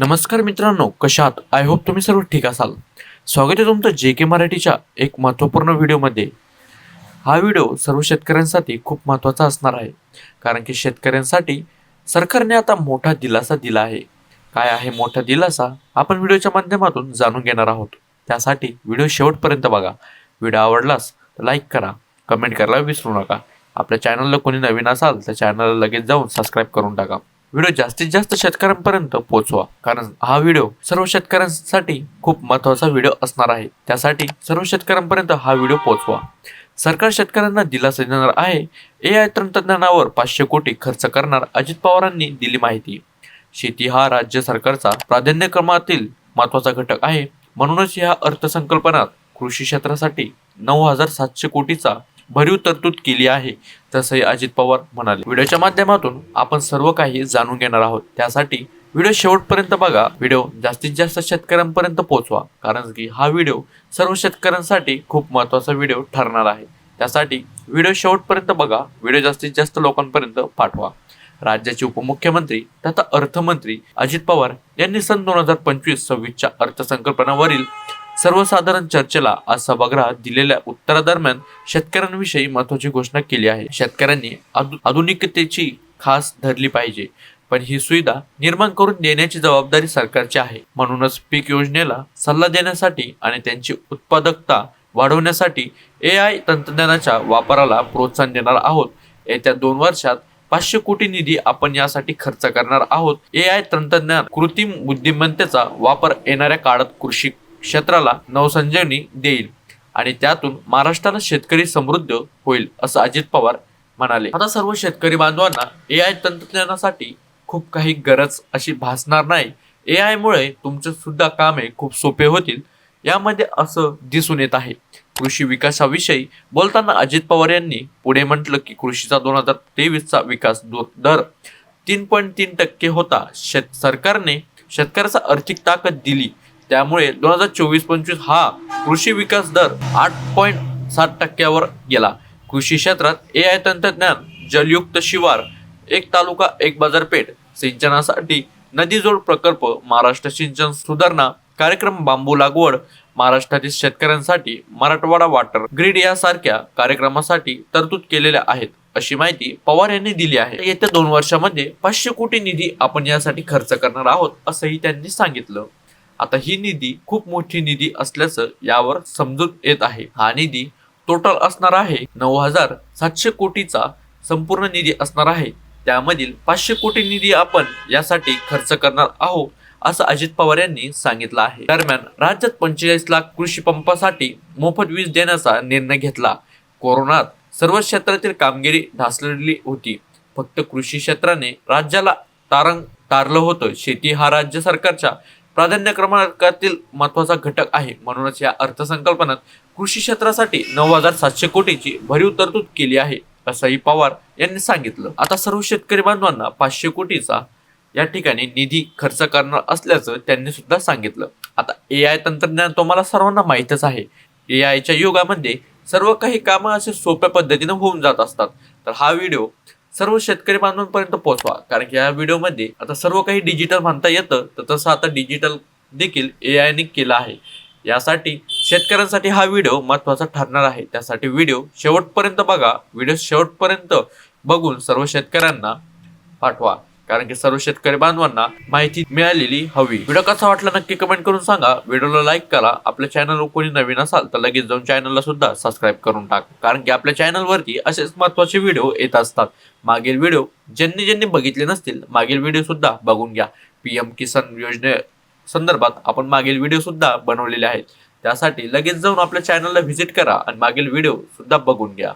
नमस्कार मित्रांनो कशात आय होप तुम्ही सर्व ठीक असाल. स्वागत आहे तुमचं जे के मराठीच्या एक महत्त्वपूर्ण व्हिडिओमध्ये. हा व्हिडिओ सर्व शेतकऱ्यांसाठी खूप महत्त्वाचा असणार आहे. कारण की शेतकऱ्यांसाठी सरकारने आता मोठा दिलासा दिला आहे. काय आहे मोठा दिलासा? आपण व्हिडिओच्या माध्यमातून जाणून घेणार आहोत. त्यासाठी व्हिडिओ शेवटपर्यंत बघा. व्हिडिओ आवडलास तर लाईक करा कमेंट करायला विसरू नका. आपल्या चॅनलला कोणी नवीन असाल तर चॅनलला लगेच जाऊन सबस्क्राईब करून टाका. व्हिडिओ जास्तीत जास्त शेतकऱ्यांपर्यंत पोहोचवा. कारण हा व्हिडिओ सर्व शेतकऱ्यांसाठी खूप महत्त्वाचा व्हिडिओ असणार आहे. त्यासाठी सर्व शेतकऱ्यांपर्यंत हा व्हिडिओ पोहोचवा. सरकार शेतकऱ्यांना दिलासा देणार आहे. ए आय तंत्रज्ञानावर पाचशे कोटी खर्च करणार अजित पवारांनी दिली माहिती. शेती हा राज्य सरकारचा प्राधान्यक्रमातील महत्त्वाचा घटक आहे. म्हणूनच या अर्थसंकल्पनात कृषी क्षेत्रासाठी नऊ हजार सातशे कोटीचा भरीव तरतूद केली आहे तसंही अजित पवार म्हणाले. व्हिडिओच्या माध्यमातून आपण सर्व काही जाणून घेणार आहोत. त्यासाठी व्हिडिओ शेवटपर्यंत बघा. व्हिडिओ जास्तीत जास्त शेतकऱ्यांपर्यंत पोहोचवा कारण की हा व्हिडिओ सर्व शेतकऱ्यांसाठी खूप महत्त्वाचा व्हिडिओ ठरणार आहे. त्यासाठी व्हिडिओ शेवटपर्यंत बघा. व्हिडिओ जास्तीत जास्त लोकांपर्यंत पाठवा. राज्याचे उपमुख्यमंत्री तथा अर्थमंत्री अजित पवार यांनी सन दोन हजार पंचवीस सव्वीसच्या अर्थसंकल्पनावरील सर्वसाधारण चर्चेला आज सभागृहात दिलेल्या उत्तरादरम्यान शेतकऱ्यांविषयी महत्वाची घोषणा केली आहे. शेतकऱ्यांनी आधु- आधुनिकतेची खास धरली पाहिजे पण ही सुविधा निर्माण करून देण्याची जबाबदारी सरकारची आहे. म्हणूनच पीक योजनेला सल्ला देण्यासाठी आणि त्यांची उत्पादकता वाढवण्यासाठी ए आय तंत्रज्ञानाच्या वापराला प्रोत्साहन देणार आहोत. येत्या दोन वर्षात पाचशे कोटी निधी आपण यासाठी खर्च करणार आहोत. ए आय तंत्रज्ञान कृत्रिम बुद्धिमत्तेचा वापर येणाऱ्या काळात कृषी क्षेत्राला नवसंजीवनी देईल आणि त्यातून महाराष्ट्राला शेतकरी समृद्ध होईल असं अजित पवार म्हणाले. आता सर्व शेतकरी बांधवांना ए आय तंत्रज्ञानासाठी खूप काही गरज अशी भासणार नाही. ए आय मुळे तुमचे सुद्धा कामे खूप सोपे होतील. यामध्ये असं दिसून येत आहे. कृषी विकासाविषयी बोलताना अजित पवार यांनी पुढे म्हटलं की कृषीचा दोन हजार तेवीसचा विकास दर तीन पॉईंट तीन टक्के होता. शेत सरकारने शेतकऱ्याचा आर्थिक ताकद दिली. त्यामुळे दोन हजार चोवीस पंचवीस हा कृषी विकास दर आठ पॉईंट सात टक्क्यावर गेला. कृषी क्षेत्रात ए आय तंत्रज्ञान जलयुक्त शिवार एक तालुका एक बाजारपेठ सिंचनासाठी नदीजोड प्रकल्प महाराष्ट्र सिंचन सुधारणा कार्यक्रम बांबू लागवड महाराष्ट्रातील शेतकऱ्यांसाठी मराठवाडा वाटर ग्रीड यासारख्या कार्यक्रमासाठी तरतूद केलेल्या आहेत अशी माहिती पवार यांनी दिली आहे. येत्या दोन वर्षामध्ये पाचशे कोटी निधी आपण यासाठी खर्च करणार आहोत असंही त्यांनी सांगितलं. आता ही निधी खूप मोठी निधी असल्याचं यावर समजून येत आहे. हा निधी टोटल असणार आहे नऊ हजार सातशे कोटीचा संपूर्ण निधी असणार आहे. त्यामधील पाचशे कोटी निधी आपण यासाठी खर्च करणार आहोत असं अजित पवार यांनी सांगितलं आहे. दरम्यान राज्यात पंचेचाळीस लाख कृषी पंपासाठी मोफत वीज देण्याचा निर्णय घेतला. कोरोनात सर्व क्षेत्रातील कामगिरी ढासळली होती. फक्त कृषी क्षेत्राने राज्याला तारंग तारलं होतं. शेती हा राज्य सरकारच्या प्राधान्य क्रमांकातील महत्त्वाचा घटक आहे. म्हणूनच या अर्थसंकल्पनात कृषी क्षेत्रासाठी नऊ हजार सातशे कोटीची भरीव तरतूद केली आहे असंही पवार यांनी सांगितलं. आता सर्व शेतकरी बांधवांना पाचशे कोटीचा या ठिकाणी निधी खर्च करणार असल्याचं त्यांनी सुद्धा सांगितलं. आता ए आय तंत्रज्ञान तुम्हाला सर्वांना माहीतच आहे. ए आयच्या युगामध्ये सर्व काही कामं असे सोप्या पद्धतीनं होऊन जात असतात. तर हा व्हिडिओ सर्व शेतकरी बांधवांपर्यंत पोहोचवा. कारण की या व्हिडिओमध्ये आता सर्व काही डिजिटल म्हणता येतं तर तसं आता डिजिटल देखील ए आयने केलं आहे. यासाठी शेतकऱ्यांसाठी हा व्हिडिओ महत्त्वाचा ठरणार आहे. त्यासाठी व्हिडिओ शेवटपर्यंत बघा. व्हिडिओ शेवटपर्यंत बघून सर्व शेतकऱ्यांना पाठवा. कारण की सर्व शेतकरी बांधवांना माहिती मिळालेली हवी. व्हिडिओ कसा वाटला नक्की कमेंट करून सांगा. व्हिडिओला लाईक करा. आपल्या चॅनलवर कोणी नवीन असाल तर लगेच जाऊन चॅनलला सुद्धा सबस्क्राईब करून टाक. कारण की आपल्या चॅनलवरती असेच महत्त्वाचे व्हिडिओ येत असतात. मागील व्हिडिओ ज्यांनी ज्यांनी बघितले नसतील मागील व्हिडिओ सुद्धा बघून घ्या. पीएम किसान योजने संदर्भात आपण मागील व्हिडिओ सुद्धा बनवलेले आहेत. त्यासाठी लगेच जाऊन आपल्या चॅनलला व्हिजिट करा आणि मागील व्हिडिओ सुद्धा बघून घ्या.